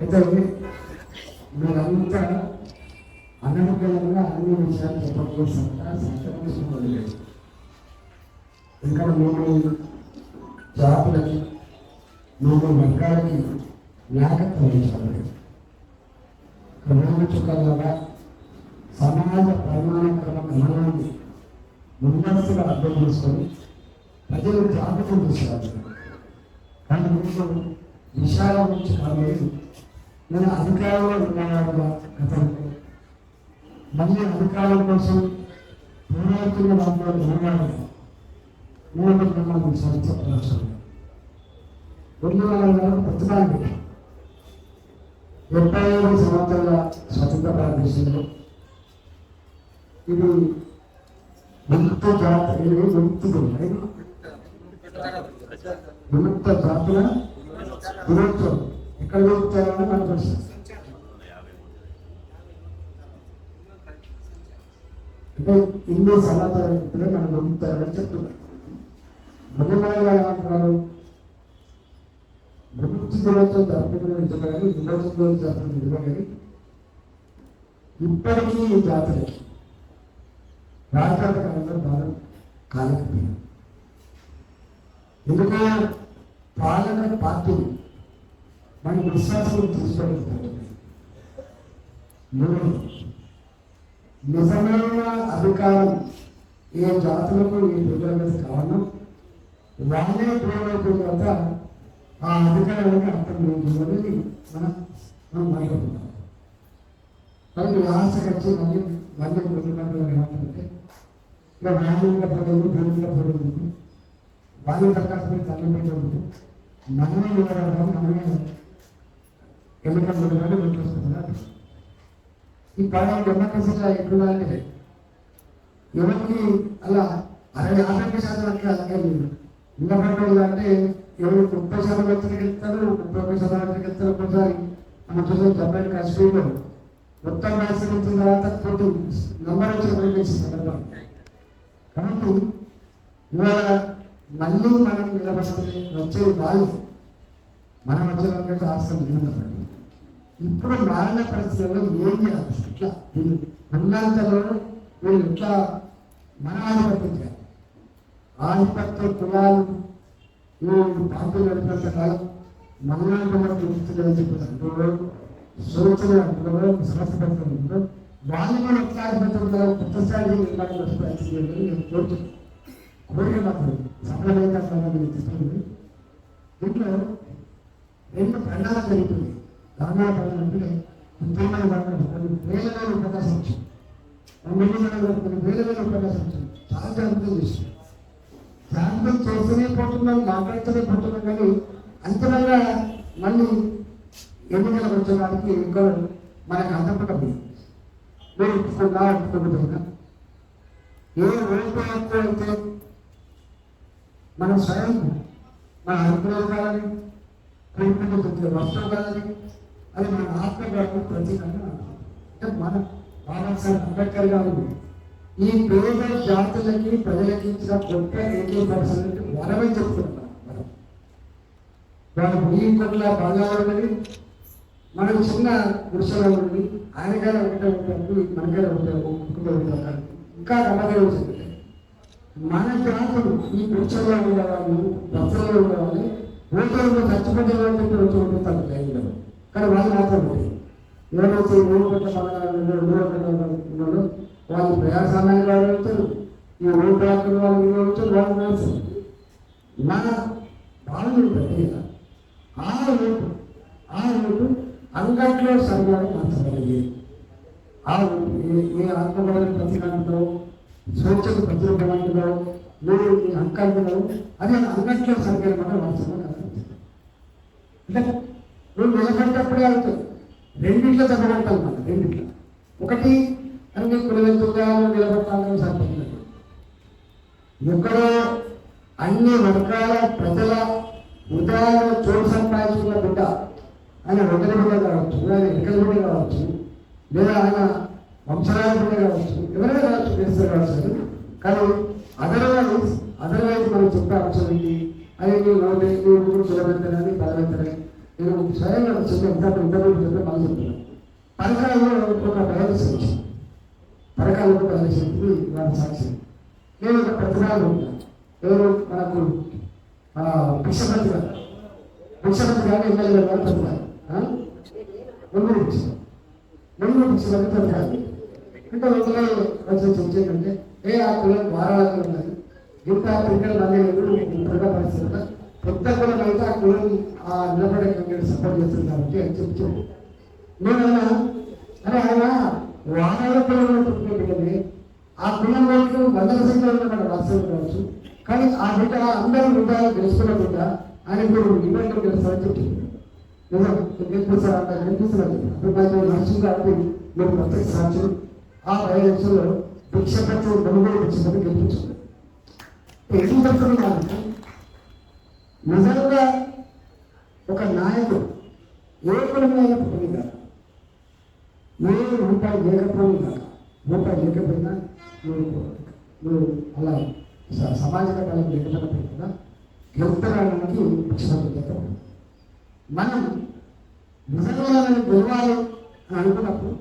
అయితే మీరంతా అననుకూలంగా అన్ని విషయాలు చెప్పకపోతుంటా సంతకం లేదు ఇంకా మూడు జాతులకి మూడు వర్గాలకి నాయకత్వం వహించాలి క్రమణ చుక్కలాగా సమాజ పరిమాణక్రమ గమనాన్ని ముందస్తుగా అర్థం చేసుకొని ప్రజలు జాగ్రత్త తీసుకురావాలి కానీ ముందు విషయాల గురించి కాబట్టి నేను అధికారంలో ఉన్నాను గతంలో మళ్ళీ అధికారం కోసం పోరాడుతున్న దాంట్లో ఉన్నాను మూడు మిమ్మల్ని సంస్థ రెండు వేల ప్రతిపాదన డెబ్బై ఐదు సంవత్సరాల స్వతంత్ర భారతదేశంలో. ఇది విముక్త జాతి ఇది విముక్తులు విముక్త జాతుల దినోత్సవం ఎక్కడ విముక్తారని మన ప్రశ్న అంటే ఇన్ని సమాచారం ఇప్పుడే మనం విముక్తారని చెప్తున్నారు మగవాళ్ళ అంటున్నారు విముక్తి దినోత్సవం జరుపుకునే నిజమని దినోత్సవం జరుపుకునే నిజమని ఇప్పటికీ ఈ జాతర రాజకీయ కాలంలో బాగా కాలేకపోయింది ఎందుకంటే పాలన పార్టీ మనం విశ్వాసం తీసుకోవడం మూడు నిజమైన అధికారం ఏ జాతులకు ఏ ప్రజలకు కారణం వాళ్ళే పూర్వైపోయిన తర్వాత ఆ అధికారానికి అర్థం లేదు అనేది మనం మనం మాట్లాడుతున్నాం కాబట్టి ఆశకు వచ్చి మళ్ళీ మళ్ళీ పొందుకుంటే ఏమంటుంటే ఇక నాలుగుల పదవులు భూముల పదవులు వాళ్ళ ప్రకాశం తల్లి పెట్టడం మనమే ఇవ్వడం మనమే ఎన్నికలు పెట్టాలి పెట్టేస్తున్నారు ఈ పదవి డెమోక్రసీగా ఎక్కడ అంటే ఎవరికి అలా అరవై యాభై శాతం అట్లా అలాగే లేదు. ఉండబడ్డోళ్ళు అంటే ఎవరు ముప్పై శాతం వ్యక్తికి వెళ్తారు ముప్పై ఒక్క శాతం వ్యక్తికి వెళ్తారు ఒకసారి మనం చూసాం డెబ్బై కాశ్మీర్లో మొత్తం వ్యాక్సిన్ వచ్చిన తర్వాత కొద్ది నంబర్ వచ్చి ప్రవేశించిన సందర్భం కాబట్టి ఇవాళ మళ్ళీ మనం నిలబడుతుంది వచ్చే వాళ్ళు మనం వచ్చే వాళ్ళకి ఆశ్రమం నిలబడి ఇప్పుడు మారిన పరిస్థితుల్లో ఏం చేయాలి? ఇట్లా ఉన్నంతలో వీళ్ళు ఇట్లా మన ఆధిపత్యం చేయాలి. ఆధిపత్య కులాలు వీళ్ళు పార్టీ నడిపినంత కాలం మనాలు మనకు గుర్తులేదని చెప్పారు సూచన అంటున్నారు సమస్య పెడుతున్నారు వాళ్ళు మన ఎట్లా ఆధిపత్యం కొత్తసారి ప్రయత్నం చేయాలని నేను కోరుతున్నాను. కోరిక మాత్రం సఫలమైన దీంట్లో రెండు పండాలు అంటే ముఖ్యమైన పండుగ కొన్ని వేల వేల ఉపన్యాసం వచ్చింది కొన్ని వేల వేల ఉపన్యాసం వచ్చింది చాలా జాగ్రత్తలు చేస్తుంది జాగ్రత్తలు చేస్తూనే పోతున్నాం మాట్లాడుతూనే పోతున్నాం కానీ అంతరంగా మళ్ళీ ఎన్నికలకు వచ్చేవాడికి ఇంకా మనకు అందపడదు మీరు ఒప్పుకున్నా అనుకుంటున్నా ఏ ఓటు హక్కు అయితే మన స్వయం మన అనుగ్రహం కాదని ప్రేమించే వస్తువు కాదని అది మన ఆత్మగౌరవం ప్రతీకంగా ప్రత్యేకంగా మన బాబాసాహెబ్ అంబేద్కర్ గారు ఈ పేద జాతులకి ప్రజలకి ఇచ్చిన గొప్ప ఏకీ పర్సెంట్ వరమే చెప్తున్నాం మనం. వాడు ఈ కొట్ల బంగారు మనం చిన్న గుడిసెలో ఉండి ఆయన గారు ఒకటే ఉంటారు మన గారు ఒకటే ఒకటే ఉంటారు ఇంకా గమ్మగా వచ్చింది మన జాతులు ఈ గుడిసెలో ఉండేవాళ్ళు బస్సులో ఉండేవాళ్ళు ఊళ్ళో చచ్చిపోతే వాళ్ళు చెప్పి వచ్చి ఉంటుంటారు లైన్లో కానీ వాళ్ళు మాత్రం ఉంటాయి ఎవరైతే ఊరు పెట్ట ఊరు వాళ్ళు ప్రయాసాన్ని వాళ్ళు వెళ్తారు ఈ ఊరు ప్రాంతం వాళ్ళు వీళ్ళు వెళ్తారు వాళ్ళు వేస్తారు నా వాళ్ళు పెట్టి ఆ ఓటు ఆ ఓటు అంగట్లో సరిగానే మార్చగలిగి ఆ ఓటు ఏ ఏ ఆత్మబలం ప్రతికంటో స్వేచ్ఛకు ప్రతిరూపమంటుందో మీరు మీ అంకంలో అది అంగట్లో సరిగ్గా మాట మార్చడం అంటే నువ్వు నిలబడ్డప్పుడే అవుతుంది రెండింట్లో చదవగలుగుతాం మనం రెండింట్లో. ఒకటి అన్ని కులవెత్తుగా నిలబడతాను సరిపోతుంది. ఎక్కడో అన్ని వర్గాల ప్రజల హృదయాలను చోటు సంపాదించుకున్న బిడ్డ. ఆయన ఒకరి బిడ్డ కావచ్చు ఆయన ఎక్కడి బిడ్డ కావచ్చు లేదా ఆయన వంశరాల బిడ్డ కావచ్చు ఎవరైనా కావచ్చు చేస్తే కావచ్చు. కానీ అదర్వైజ్ అదర్వైజ్ మనం చెప్పే అంశం ఏంటి? అది నువ్వు నోటి నీ ఊరు కులబెత్తనని పదవెత్తనని నేను స్వయంగా చెప్పే ఇంతకు ఇంటర్వ్యూ చెప్పే మనం చెప్తున్నాను పరకాలలో ఒక బయలుసి పరకాలలో ఒక బయలుసి వారి సాక్షి. నేను ఒక ప్రతిభాలు ఎవరు మనకు భిక్షపతి గారు భిక్షపతి గారు ఎమ్మెల్యే గారు ప్రతిభాలు ముందు భిక్ష ముందు భిక్షపతి ప్రతిభాలు అంటే ఒకరే వచ్చి చెప్పిందంటే ఏ ఆ కులం వారాలకు ఉన్నది ఇంత క్రికెట్ అనేది ఇప్పుడుగా పరిస్థితి పెద్ద కులం అయితే ఆ కులం ఆ నిలబడే మీరు సపోర్ట్ చేస్తుంది కాబట్టి అని చెప్తూ నేను అరే ఆయన వారాల కులంలో పుట్టిన ఆ కులం వాళ్ళు వందల సంఖ్యలో మన రాష్ట్రం కావచ్చు. కానీ ఆ బిడ్డ అందరూ హృదయాలు తెలుసుకున్న బిడ్డ ఆయన ఇప్పుడు ఇబ్బందులు తెలుస్తారని చెప్తున్నారు నిజం? కనిపిస్తారు అంత కనిపిస్తున్నారు అభిప్రాయం నర్సింగ్ గారికి మీరు ప్రత్యేక సాక్షులు. ఆ బయలులో భిక్షపతి బొమ్మలు వచ్చిందని గెలిపించుకున్నారు ఎందుకు చెప్తున్నాను నిజంగా ఒక నాయకుడు ఏ కులమైన పుట్టిన ఏ రూపాయి లేకపోయినా రూపాయి లేకపోయినా నువ్వు నువ్వు అలా సమాజ సామాజిక లేకపోయినా గెలుపుకోవడానికి భిక్షపతి మనం నిజంగా గెలవాలి అని అనుకున్నప్పుడు